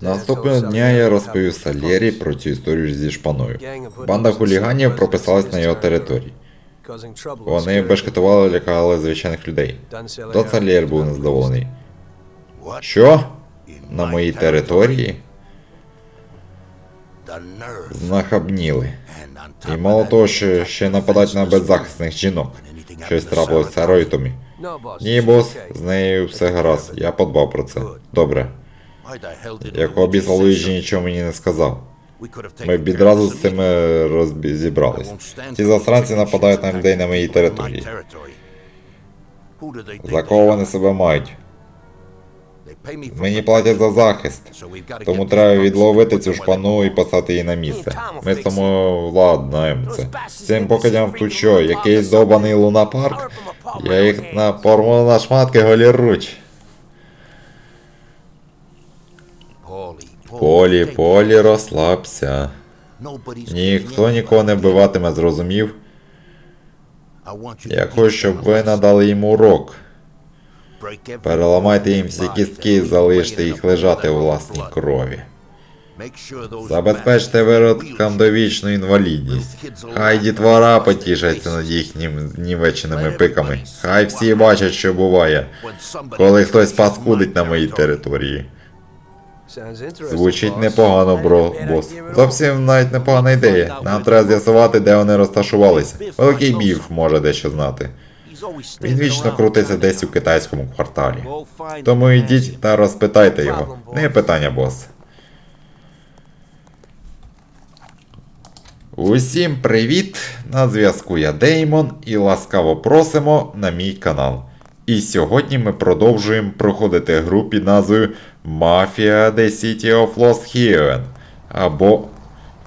Наступного дня я розповів Сальєрі про цю історію зі шпаною. Банда хуліганів прописалась на його території. Вони бешкетували, лякали звичайних людей. То Сальєр був незадоволений. Що? На моїй території? Знахабніли. І мало того, що ще нападають на беззахисних жінок. Щось трапилось з Ройтомі. Ні, бос, з нею все гаразд. Я подбав про це. Добре. Якого біса Луїджі нічого мені не сказав. Ми б відразу з цим розібрались. Ті засранці нападають на людей на моїй території. За кого вони себе мають? Мені платять за захист, тому треба відловити цю шпану і поставити її на місце. Ми з тому владнаємо це. Цим покидям тут що, якийсь довбаний лунапарк? Я їх на порву на шматки голіруч. Полі, полі, розслабся. Ніхто нікого не вбиватиме, зрозумів? Я хочу, щоб ви надали їм урок. Переламайте їм всі кістки і залиште їх лежати у власній крові. Забезпечте виродкам довічну інвалідність. Хай дітвора потішаться над їхніми нівеченими пиками. Хай всі бачать, що буває, коли хтось паскудить на моїй території. Звучить непогано, бро, бос. Зовсім навіть непогана ідея. Нам треба з'ясувати, де вони розташувалися. Великий біф може дещо знати. Він вічно крутиться десь у китайському кварталі. Тому йдіть та розпитайте його. Не питання, бос. Усім привіт! На зв'язку я Деймон і ласкаво просимо на мій канал. І сьогодні ми продовжуємо проходити гру під назвою Mafia The City of Lost Heaven або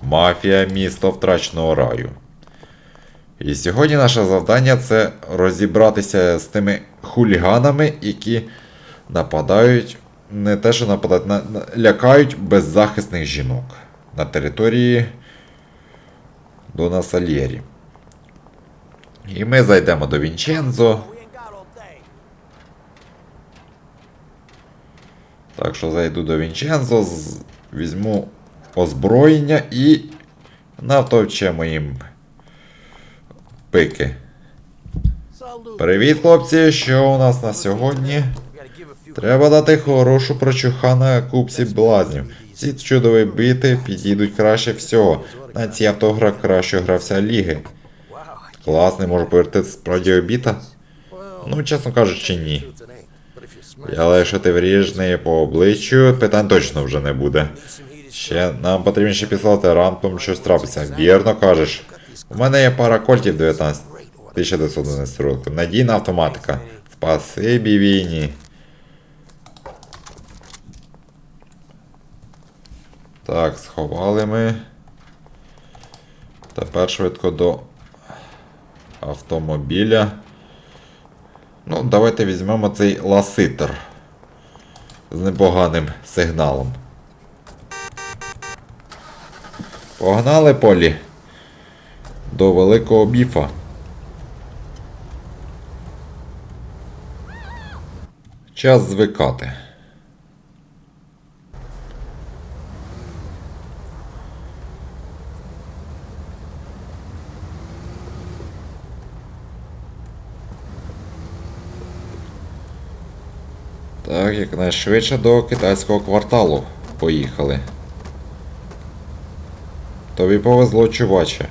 Мафія місто втраченого раю. І сьогодні наше завдання це розібратися з тими хуліганами, які нападають, не те, що нападають, на, на- лякають беззахисних жінок на території Дона Сальєрі. І ми зайдемо до Вінчензо. Так що зайду до Вінчензо, візьму озброєння і навтовчемо їм пики. Привіт, хлопці! Що у нас на сьогодні? Треба дати хорошу прочуха на купці блазнів. Ці чудові бити підійдуть краще всього. На цій автогра краще грався ліги. Класний, можу повірити, справді обіта? Ну, чесно кажучи, ні. Але якщо ти вріжеш неї по обличчю, питань точно вже не буде. Ще нам потрібно ще післати ранком щось трапиться. Вірно кажеш. У мене є пара кольтів 19 1911 року. Надійна автоматика. Спасибі війні. Так, сховали ми. Тепер швидко до автомобіля. Ну, давайте візьмемо цей ласитер з непоганим сигналом. Погнали полі до великого біфа. Час звикати. Так, якнайшвидше до китайського кварталу. Поїхали. Тобі повезло, чуваче.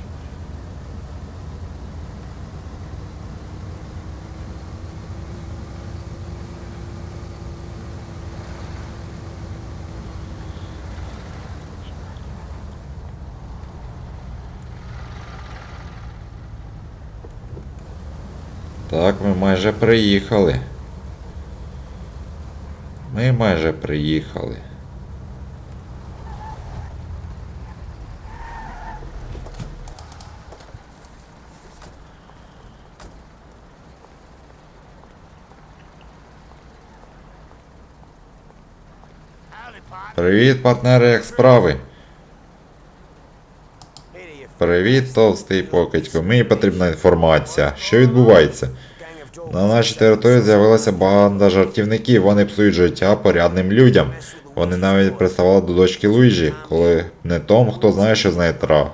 Так, ми майже приїхали. Ми майже приїхали. Привіт, партнери, як справи? Привіт, товстий покидько. Мені потрібна інформація. Що відбувається? На нашій території з'явилася банда жартівників. Вони псують життя порядним людям. Вони навіть приставали до дочки Луїжі, коли не Том, хто знає, що з нею трав.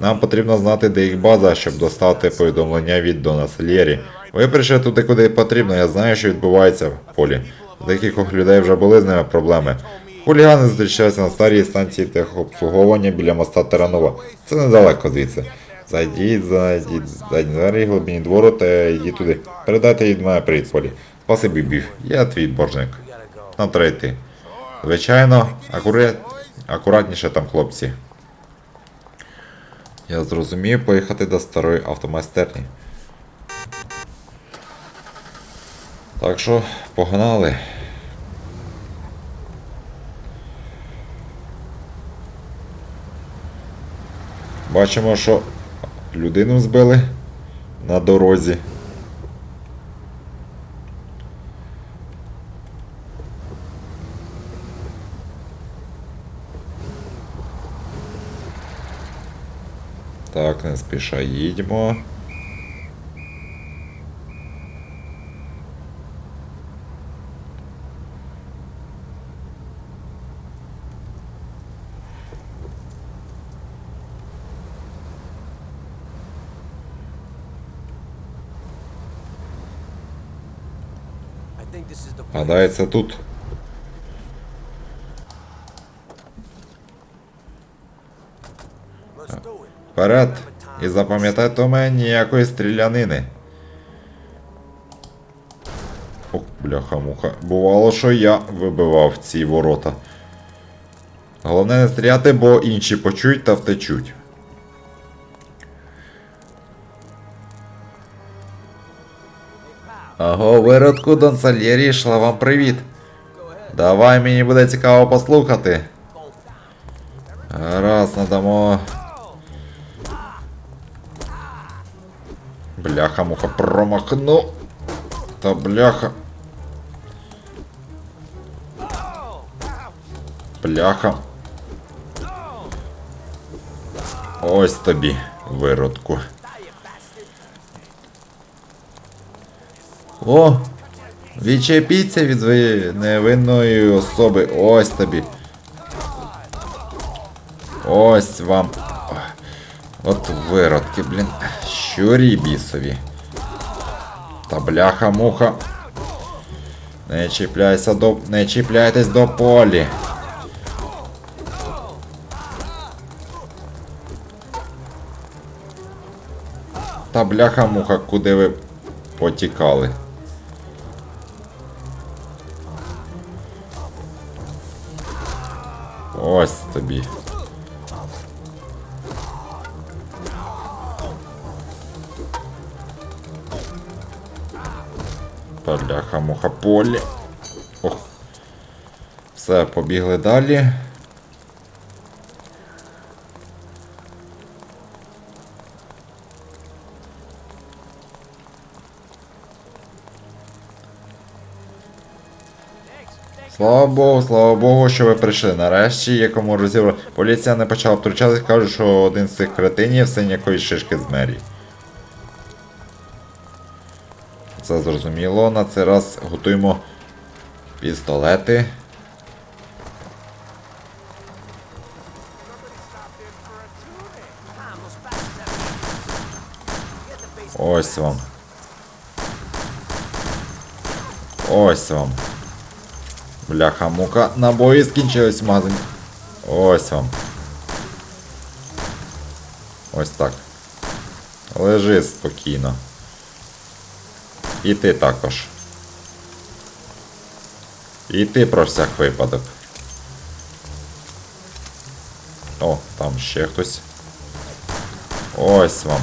Нам потрібно знати, де їх база, щоб достати повідомлення від Дона Сальєрі. Ви прийшли туди, куди потрібно, я знаю, що відбувається в полі. У декількох людей вже були з ними проблеми. Хулігани зустрічаються на старій станції техобслуговування біля моста Таранова. Це недалеко звідси. Зайдіть, зайдіть, зайдіть двері глибині двору та йдіть туди. Передайте від мене привіт, Полі. Спасибі, біф. Я твій боржник. На третій. Звичайно, акуре... акуратніше там, хлопці. Я зрозумів поїхати до старої автомайстерні. Так що, погнали. Бачимо, що людину збили на дорозі. Так, не спіша їдьмо. Це тут. Вперед! І запам'ятайте у мене ніякої стрілянини. Ох, бляха-муха. Бувало, що я вибивав ці ворота. Головне не стріляти, бо інші почують та втечуть. Аго, виродку Дон Сальєрі, йшла вам привіт. Давай мені буде цікаво послухати. Раз, надамо. Бляха, муха промахну. Та бляха. Бляха. Ось тобі, виродку. О! Відчепіться від невинної особи. Ось тобі. Ось вам. От виродки, блін. Щурі бісові. Та бляха-муха. Не чіпляйся до. Не чіпляйтесь до полі. Та бляха-муха, куди ви потікали? Ось тобі. Бляха муха полі. Ох. Все, побігли далі. Слава Богу, слава Богу, що ви прийшли. Нарешті є кому розібрати. Поліція не почала втручатись, кажуть, що один з цих кретинів син якоїсь шишки з мерії. Це зрозуміло. На цей раз готуємо пістолети. Ось вам. Ось вам. Бляха мука. Набої скінчились магазині. Ось вам. Ось так. Лежи спокійно. І ти також. І ти про всяк випадок. О, там ще хтось. Ось вам.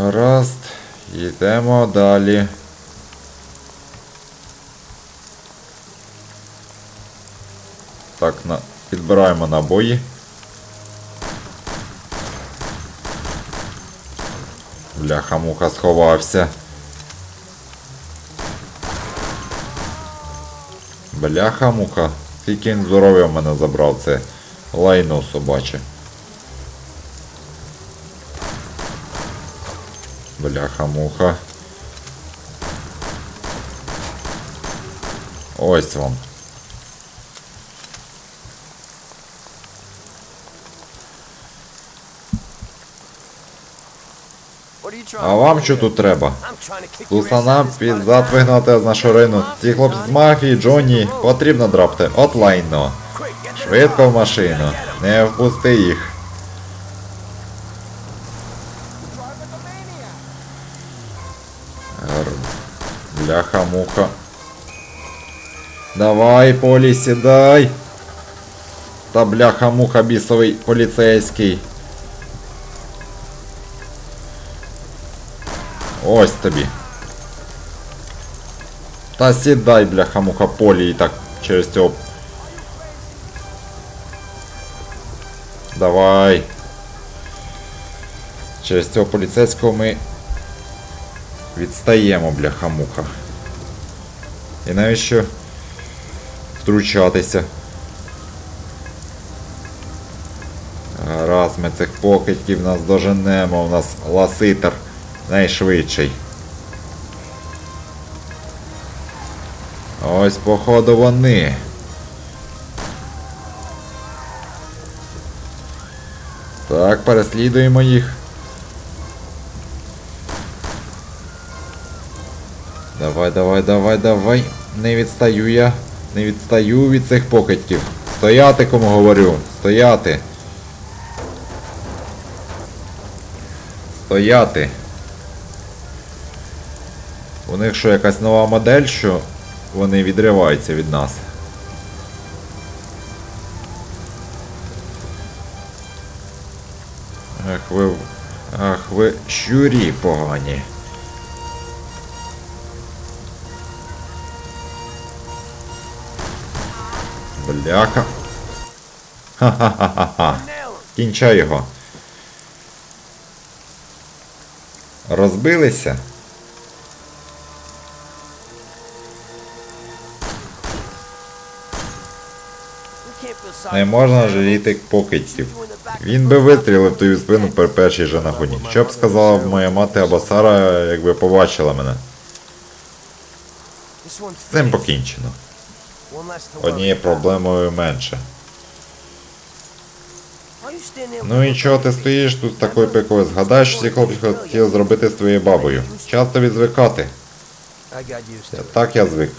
Гаразд. Йдемо далі. Так, на... підбираємо набої. Бляха-муха сховався. Бляха-муха. Тільки він здоров'я в мене забрав це лайно собаче. Бляха-муха. Ось вам. А вам що тут треба? Сусана під зад вигнати з нашу рину. Ці хлопці з мафії, Джонні, потрібно драпти. От лайно. Швидко в машину. Не впусти їх. Бляха-муха. Давай, Полі, сідай. Та бляха-муха бісовий поліцейський. Ось тобі. Та сідай, бляха-муха, Полі, і так через цього Давай. Через цього поліцейського ми відстаємо, бляха-муха. І навіщо втручатися? Раз ми цих покидьків нас доженемо, у нас ласитер найшвидший. Ось походу вони. Так, переслідуємо їх. Давай, давай, давай, давай. Не відстаю я. Не відстаю від цих покидьків. Стояти, кому говорю. Стояти. Стояти. У них що, якась нова модель, що вони відриваються від нас. Ах ви. Ах ви щурі погані. Бляха. Ха-ха-ха-ха. Кінчай його. Розбилися? Не можна жаліти покидьків. Він би вистрілив твою спину при першій же нагоді. Що б сказала б моя мати або Сара, якби побачила мене? З цим покінчено. Однією проблемою менше. Ну і чого ти стоїш тут такою пикою? Згадай, що ці хлопці хотіли зробити з твоєю бабою. Часто відзвикати. Так я звик.